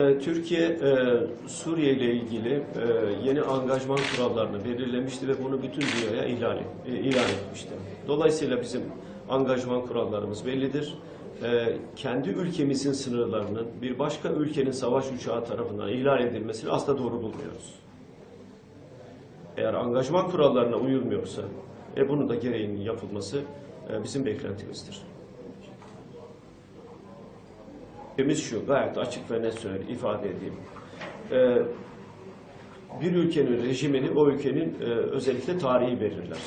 Ee, Türkiye e, Suriye ile ilgili e, yeni angajman kurallarını belirlemişti ve bunu bütün dünyaya ilan, e, ilan etmişti. Dolayısıyla bizim angajman kurallarımız bellidir. E, Kendi ülkemizin sınırlarının bir başka ülkenin savaş uçağı tarafından ihlal edilmesini asla doğru bulmuyoruz. Eğer angajman kurallarına uyulmuyorsa e, bunun da gereğinin yapılması bizim beklentimizdir. Temiz şu, gayet açık ve net söyle, ifade edeyim. Ee, bir ülkenin rejimini o ülkenin e, özellikle tarihi belirler.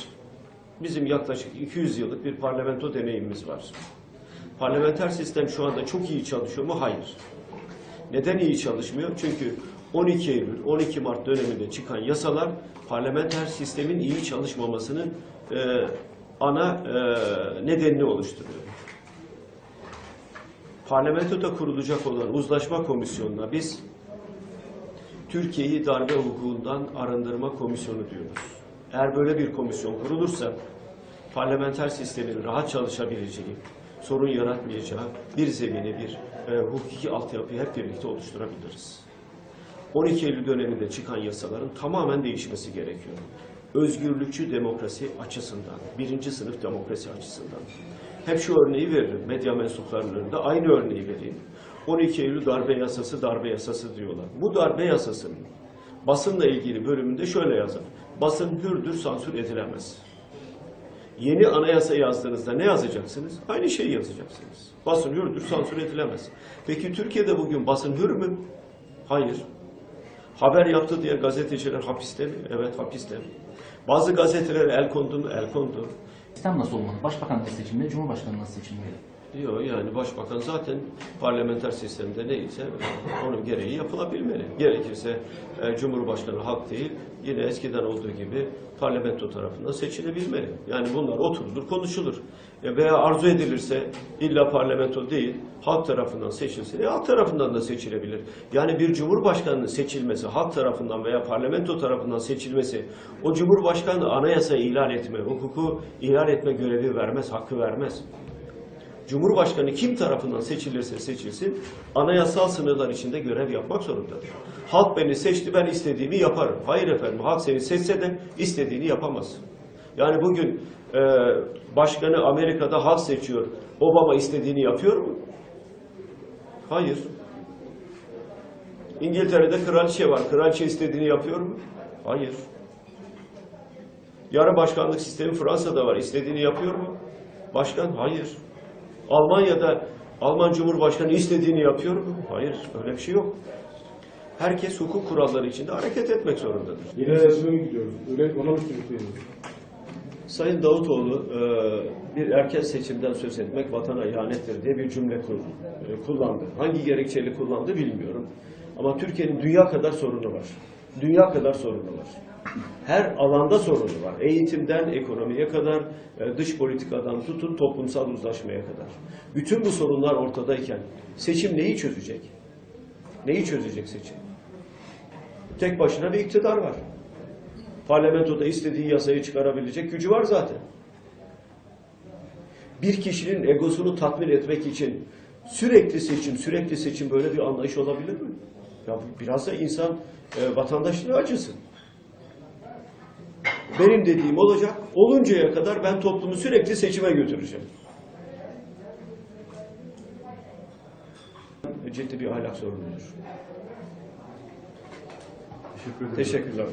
Bizim yaklaşık 200 yıllık bir parlamento deneyimimiz var. Parlamenter sistem şu anda çok iyi çalışıyor mu? Hayır. Neden iyi çalışmıyor? Çünkü 12 Eylül, 12 Mart döneminde çıkan yasalar parlamenter sistemin iyi çalışmamasının e, ana e, nedenini oluşturuyor. Parlamentoda kurulacak olan uzlaşma komisyonuna biz Türkiye'yi darbe hukukundan arındırma komisyonu diyoruz. Eğer böyle bir komisyon kurulursa parlamenter sistemin rahat çalışabileceği, sorun yaratmayacağı bir zemini, bir e, hukuki altyapıyı hep birlikte oluşturabiliriz. 12 Eylül döneminde çıkan yasaların tamamen değişmesi gerekiyor. Özgürlükçü demokrasi açısından, birinci sınıf demokrasi açısından. Hep şu örneği veririm medya mensuplarının önünde. Aynı örneği vereyim. 12 Eylül darbe yasası, darbe yasası diyorlar. Bu darbe yasasının basınla ilgili bölümünde şöyle yazar. Basın hürdür, sansür edilemez. Yeni anayasa yazdığınızda ne yazacaksınız? Aynı şeyi yazacaksınız. Basın hürdür, sansür edilemez. Peki Türkiye'de bugün basın hür mü? Hayır. Haber yaptı diye gazeteciler hapiste mi? Evet hapiste. Bazı gazetelere el kondu mu? El kondu. Sistem nasıl olmalı? Başbakan nasıl seçilmeli, Cumhurbaşkanı nasıl seçilmeli? Yok yani başbakan zaten parlamenter sistemde neyse onun gereği yapılabilmeli. Gerekirse e, Cumhurbaşkanı halk değil yine eskiden olduğu gibi parlamento tarafından seçilebilmeli. Yani bunlar oturulur konuşulur. E, veya arzu edilirse illa parlamento değil halk tarafından seçilsin. E, halk tarafından da seçilebilir. Yani bir cumhurbaşkanının seçilmesi halk tarafından veya parlamento tarafından seçilmesi o cumhurbaşkanı anayasayı ihlal etme, hukuku ihlal etme görevi vermez, hakkı vermez. Cumhurbaşkanı kim tarafından seçilirse seçilsin, anayasal sınırlar içinde görev yapmak zorundadır. Halk beni seçti, ben istediğimi yaparım. Hayır efendim, halk seni seçse de istediğini yapamaz. Yani bugün e, başkanı Amerika'da halk seçiyor, Obama istediğini yapıyor mu? Hayır. İngiltere'de kraliçe var, kraliçe istediğini yapıyor mu? Hayır. Yarı başkanlık sistemi Fransa'da var, istediğini yapıyor mu? Başkan, hayır. Almanya'da Alman Cumhurbaşkanı istediğini yapıyor mu? Hayır, öyle bir şey yok. Herkes hukuk kuralları içinde hareket etmek zorundadır. Yeni seçime mi gidiyoruz? Öyle ona mı? Sayın Davutoğlu e, bir erken seçimden söz etmek vatana ihanettir diye bir cümle e, kullandı. Hangi gerekçeli kullandı bilmiyorum. Ama Türkiye'nin dünya kadar sorunu var. Dünya kadar sorunu var. Her alanda sorunu var. Eğitimden ekonomiye kadar, e, dış politikadan tutun toplumsal uzlaşmaya kadar. Bütün bu sorunlar ortadayken seçim neyi çözecek? Neyi çözecek seçim? Tek başına bir iktidar var. Parlamentoda istediği yasayı çıkarabilecek gücü var zaten. Bir kişinin egosunu tatmin etmek için sürekli seçim, sürekli seçim böyle bir anlayış olabilir mi? Ya biraz da insan e, vatandaşlığı acısın. Benim dediğim olacak. Oluncaya kadar ben toplumu sürekli seçime götüreceğim. Ciddi bir ahlak sorunudur. Teşekkür ederim. Teşekkürler.